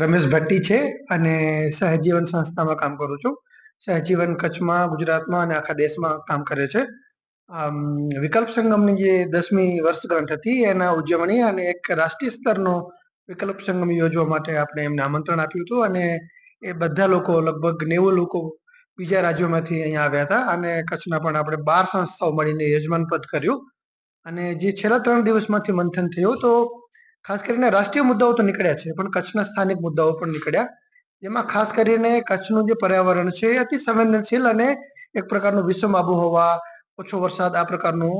રમેશ ભટ્ટી છે અને સહજીવન સંસ્થામાં કામ કરું છું. સહજીવન કચ્છમાં, ગુજરાતમાં અને આખા દેશમાં કામ કરે છે. વિકલ્પ સંગમની જે દસમી વર્ષગાંઠ હતી, એના ઉજવણી અને એક રાષ્ટ્રીય સ્તરનો વિકલ્પ સંગમ યોજવા માટે આપણે એમને આમંત્રણ આપ્યું હતું અને એ બધા લોકો, લગભગ નેવું લોકો બીજા રાજ્યોમાંથી અહીંયા આવ્યા હતા અને કચ્છના પણ આપણે બાર સંસ્થાઓ મળીને યજમાન પદ કર્યું. અને જે છેલ્લા ત્રણ દિવસમાંથી મંથન થયું તો ખાસ કરીને રાષ્ટ્રીય મુદ્દાઓ તો નીકળ્યા છે, પણ કચ્છના સ્થાનિક મુદ્દાઓ પણ નીકળ્યા. જેમાં ખાસ કરીને કચ્છનું જે પર્યાવરણ છે એ અતિ સંવેદનશીલ અને એક પ્રકારનું વિષમ આબોહવા, ઓછો વરસાદ આ પ્રકારનું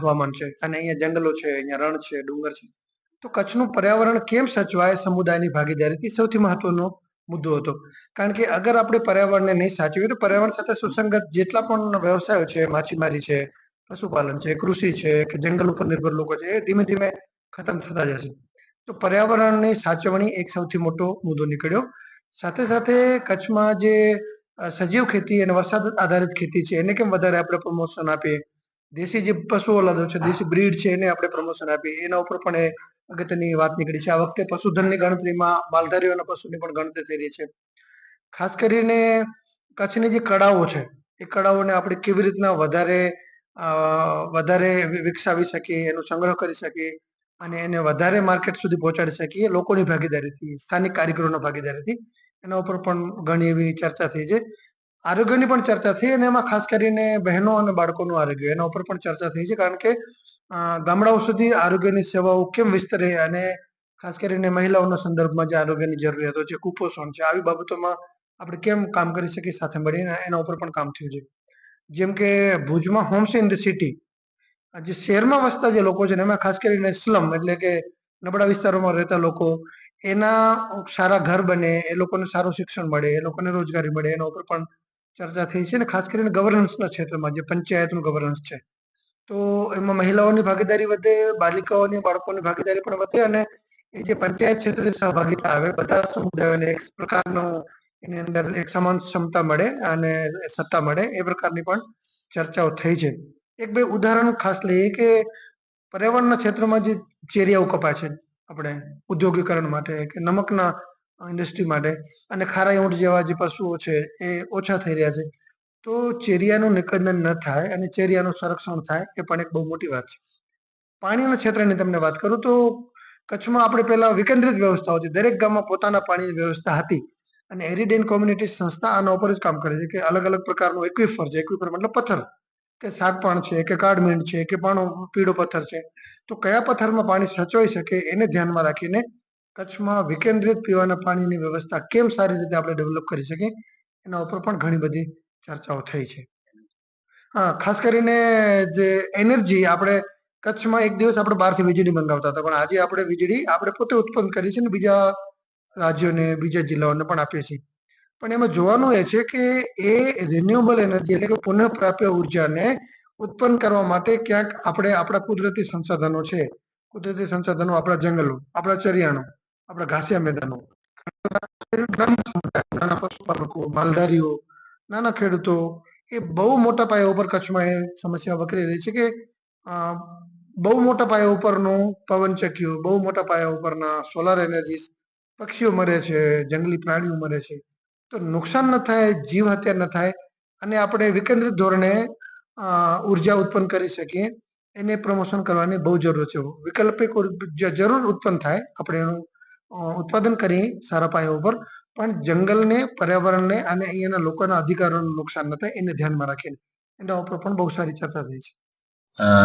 હવામાન છે. અને અહીંયા જંગલો છે, અહીંયા રણ છે, ડુંગર છે. તો કચ્છનું પર્યાવરણ કેમ સચવાય સમુદાયની ભાગીદારીથી સૌથી મહત્વનો મુદ્દો હતો. કારણ કે અગર આપણે પર્યાવરણને નહીં સાચવીએ તો પર્યાવરણ સાથે સુસંગત જેટલા પણ વ્યવસાયો છે, માછીમારી છે, પશુપાલન છે, કૃષિ છે, કે જંગલ ઉપર નિર્ભર લોકો છે, એ ધીમે ધીમે ખતમ થતા જશે તો પર્યાવરણની સાચવણી એક સૌથી મોટો મુદ્દો નીકળ્યો. સાથે સાથે કચ્છમાં જે સજીવ ખેતી અને વરસાદ આધારિત ખેતી છે, એને કેમ વધારે આપણે પ્રમોશન આપીએ? દેશી જે પશુઓ લાદો છે, દેશી બ્રીડ છે, એને આપણે પ્રમોશન આપીએ. એના ઉપર પણ એ અગત્યની વાત નીકળી છે. આ વખતે પશુધનની ગણતરીમાં માલધારીઓના પશુની પણ ગણતરી થઈ રહી છે. ખાસ કરીને કચ્છની જે કળાઓ છે, એ કળાઓને આપણે કેવી રીતના વધારે વધારે વિકસાવી શકીએ, એનો સંગ્રહ કરી શકીએ? અને એને વધારે માર્કેટ સુધી પહોંચાડી શકીએ લોકોની ભાગીદારીથી, સ્થાનિક કારીગરોના ભાગીદારીથી. એના ઉપર પણ ઘણી એવી ચર્ચા થઈ છે. આરોગ્યની પણ ચર્ચા થઈ અને એમાં ખાસ કરીને બહેનો અને બાળકોનું આરોગ્ય. એના ઉપર પણ ચર્ચા થઈ છે કારણ કે ગામડાઓ સુધી આરોગ્યની સેવાઓ કેમ વિસ્તરે અને ખાસ કરીને મહિલાઓના સંદર્ભમાં જે આરોગ્યની જરૂરિયાતો છે, કુપોષણ છે, આવી બાબતોમાં આપણે કેમ કામ કરી શકીએ સાથે મળીને એના ઉપર પણ કામ થયું છે. જેમ કે ભુજમાં હોમ્સ ઇન ધ સિટી જે શહેરમાં વસતા જે લોકો છે એમાં ખાસ કરીને સ્લમ એટલે કે નબળા વિસ્તારોમાં રહેતા લોકો, એના સારા ઘર બને, એ લોકોને સારું શિક્ષણ મળે, એ લોકોને રોજગારી મળે, એના ઉપર પણ ચર્ચા થઈ છે ને, ખાસ કરીને ગવર્નન્સના ક્ષેત્રમાં જે પંચાયતનું ગવર્નન્સ છે. તો એમાં મહિલાઓની ભાગીદારી વધે, બાલિકાઓની, બાળકોની ભાગીદારી પણ વધે અને એ જે પંચાયત ક્ષેત્રે સહભાગીતા આવે, બધા સમુદાયોને એક પ્રકારનો એની અંદર એક સમાન ક્ષમતા મળે અને સત્તા મળે, એ પ્રકારની પણ ચર્ચાઓ થઈ છે. એક બે ઉદાહરણ ખાસ લઈએ કે પર્યાવરણના ક્ષેત્રમાં જે ચેરિયાઓ કપાય છે આપણે ઉદ્યોગીકરણ માટે કે નમકના ઇન્ડસ્ટ્રી માટે અને ખારાઈ ઊંટ જેવા જે પશુઓ છે એ ઓછા થઈ રહ્યા છે. તો ચેરિયાનું નિકંદન ન થાય અને ચેરિયાનું સંરક્ષણ થાય એ પણ એક બહુ મોટી વાત છે. પાણીના ક્ષેત્રની તમને વાત કરું તો કચ્છમાં આપણે પહેલા વિકેન્દ્રિત વ્યવસ્થા હતી. દરેક ગામમાં પોતાના પાણીની વ્યવસ્થા હતી અને એરિડેન કોમ્યુનિટી સંસ્થા આના ઉપર જ કામ કરે છે કે અલગ અલગ પ્રકારનું એક્વિફર છે. એક્વિફર મતલબ પથ્થર. કે શાકપાણ છે, કે કાળમીંડ છે, કે પાણો, પીળો પથ્થર છે, તો કયા પથ્થરમાં પાણી સચવાઈ શકે એને ધ્યાનમાં રાખીને કચ્છમાં વિકેન્દ્રિત પીવાના પાણીની વ્યવસ્થા કેમ સારી રીતે આપણે ડેવલપ કરી શકીએ, એના ઉપર પણ ઘણી બધી ચર્ચાઓ થઈ છે. હા, ખાસ કરીને જે એનર્જી આપણે કચ્છમાં એક દિવસ આપણે બહારથી વીજળી મંગાવતા હતા, પણ આજે આપણે વીજળી આપણે પોતે ઉત્પન્ન કરી છે ને બીજા રાજ્યોને, બીજા જિલ્લાઓને પણ આપીએ છીએ. પણ એમાં જોવાનું એ છે કે એ રિન્યુએબલ એનર્જી એટલે કે પુનઃપ્રાપ્ય ઉર્જાને ઉત્પન્ન કરવા માટે ક્યાંક આપણે આપણા કુદરતી સંસાધનો છે. કુદરતી સંસાધનો આપણા જંગલો, આપણા ચરિયાણો, આપણા ઘાસિયા મેદાનો, નાના પશુપાલકો, માલધારીઓ, નાના ખેડૂતો એ બહુ મોટા પાયા ઉપર કચ્છમાં એ સમસ્યા વકરી રહી છે કે બહુ મોટા પાયા ઉપરનું પવનચક્કીઓ બહુ મોટા પાયા ઉપરના સોલાર એનર્જી પક્ષીઓ મરે છે, જંગલી પ્રાણીઓ મરે છે. તો નુકસાન ન થાય, જીવ હત્યા ન થાય અને આપણે વિકેન્દ્રિત ધોરણે ઊર્જા ઉત્પન્ન કરી શકીએ. એને પ્રમોશન કરવાની બહુ જરૂર છે. વૈકલ્પિક ઊર્જા જરૂર ઉત્પન્ન થાય. આપણે એનું ઉત્પાદન કરીએ સારા પાયા ઉપર. પણ જંગલને, પર્યાવરણને અને અહીંયાના લોકોના અધિકારોનું નુકસાન ન થાય એને ધ્યાનમાં રાખીને. એના ઉપર પણ બહુ સારી ચર્ચા થઈ છે.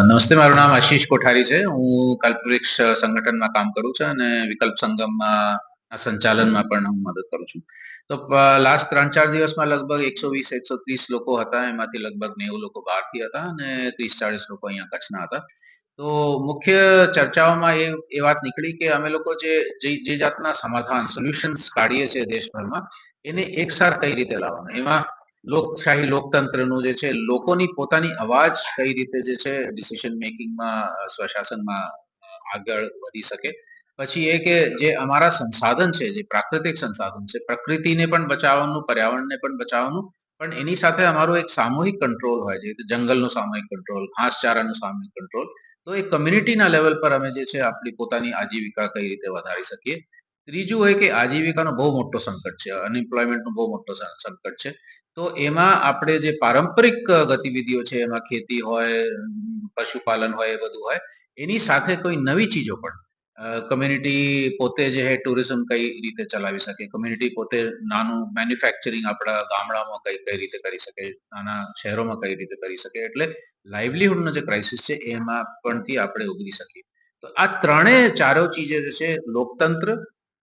નમસ્તે. મારું નામ આશીષ કોઠારી છે. હું કલ્પવૃક્ષ સંગઠનમાં કામ કરું છું અને વિકલ્પ સંગમમાં ના સંચાલનમાં પણ હું મદદ કરું છું. તો લાસ્ટ ત્રણ ચાર દિવસમાં લગભગ એકસો વીસ એકસો ત્રીસ લોકો હતા એમાંથી લગભગ નેવું લોકો બહારથી હતા અને ત્રીસ ચાળીસ લોકો અહીંયા કચ્છના હતા. તો મુખ્ય ચર્ચાઓમાં એ એ વાત નીકળી કે અમે લોકો જે જે જાતના સમાધાન સોલ્યુશન્સ કાઢીએ છીએ દેશભરમાં એને એકસાર કઈ રીતે લાવવાનું? એમાં લોકશાહી લોકતંત્રનું જે છે લોકોની પોતાની અવાજ કઈ રીતે જે છે ડિસિઝન મેકિંગમાં સ્વશાસનમાં આગળ વધી શકે? પછી એ કે જે અમારા સંસાધન છે, જે પ્રાકૃતિક સંસાધન છે, પ્રકૃતિને પણ બચાવવાનું, પર્યાવરણને પણ બચાવવાનું, પણ એની સાથે અમારો એક સામૂહિક કંટ્રોલ હોય છે જંગલનો સામૂહિક કંટ્રોલ ઘાસચારાનો સામૂહિક કંટ્રોલ તો એ કમ્યુનિટીના લેવલ પર અમે જે છે આપણી પોતાની આજીવિકા કઈ રીતે વધારી શકીએ. ત્રીજું હોય કે આજીવિકાનો બહુ મોટો સંકટ છે અનએમ્પ્લોયમેન્ટનો બહુ મોટો સંકટ છે, તો એમાં આપણે જે પારંપરિક ગતિવિધિઓ છે, એમાં ખેતી હોય, પશુપાલન હોય, એ બધું હોય, એની સાથે કોઈ નવી ચીજો પણ કમ્યુનિટી પોતે જે છે ટુરિઝમ કઈ રીતે ચલાવી શકે? કમ્યુનિટી પોતે નાનું મેન્યુફેક્ચરિંગ આપણા ગામડામાં કઈ કઈ રીતે કરી શકે? નાના શહેરોમાં કઈ રીતે કરી શકે? એટલે લાઇવલીહુડનો જે ક્રાઇસિસ છે, એમાં પણથી આપણે ઉગરી શકીએ. તો આ ત્રણેય ચારો ચીજો જે છે, લોકતંત્ર,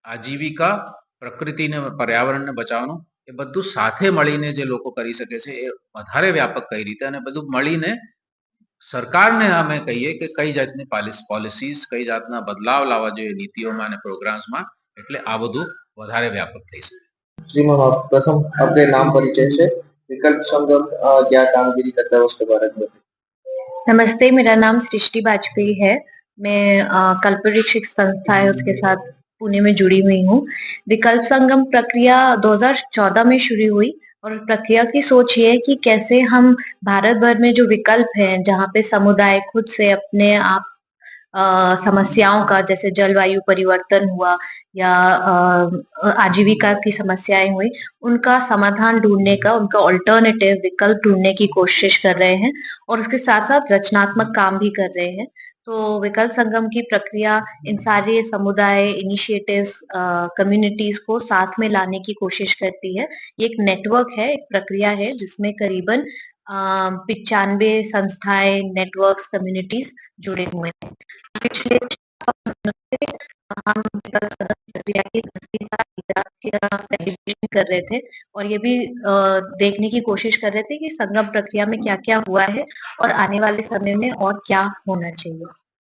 આજીવિકા, પ્રકૃતિને, પર્યાવરણને બચાવવાનું, એ બધું સાથે મળીને જે લોકો કરી શકે છે, એ વધારે વ્યાપક કઈ રીતે અને બધું મળીને સરકારને અમે કહીએ કે કઈ જાતની પોલિસીસ કઈ જાતના બદલાવ લાવવા જોઈએ નીતિઓમાં અને પ્રોગ્રામ્સમાં એટલે આ બધું વધારે વ્યાપક થઈ શકે શ્રીમાં પ્રથમ આપણે નામ પરિચય છે વિકલ્પ સંગમ અ, क्या कामगिरी करता है उसके बारे में नमस्ते मेरा नाम सृष्टि वाजपेयी है मैं अ, कल्पवृक्ष एक संस्था है उसके साथ पुणे में जुड़ी हुई हूँ विकल्प संगम प्रक्रिया 2014 में शुरू हुई और प्रक्रिया की सोच ये है कि कैसे हम भारत भर में जो विकल्प हैं जहाँ पे समुदाय खुद से अपने आप अ, समस्याओं का जैसे जलवायु परिवर्तन हुआ या आजीविका की समस्याएँ हुई उनका समाधान ढूँढने का उनका ऑल्टरनेटिव विकल्प ढूँढने की कोशिश कर रहे हैं और उसके साथ साथ रचनात्मक काम भी कर रहे हैं। तो विकल्प संगम की प्रक्रिया इन सारे समुदाय इनिशिएटिव्स कम्युनिटीज को साथ में लाने की कोशिश करती है। ये एक नेटवर्क है, एक प्रक्रिया है जिसमें करीबन पिचानवे संस्थाएँ नेटवर्क्स कम्युनिटीज जुड़े हुए हैं। पिछले हम विकल्प संगम प्रक्रिया की साल सेलिब्रेशन कर रहे थे और ये भी अ, देखने की कोशिश कर रहे थे कि संगम प्रक्रिया में क्या क्या हुआ है और आने वाले समय में और क्या होना चाहिए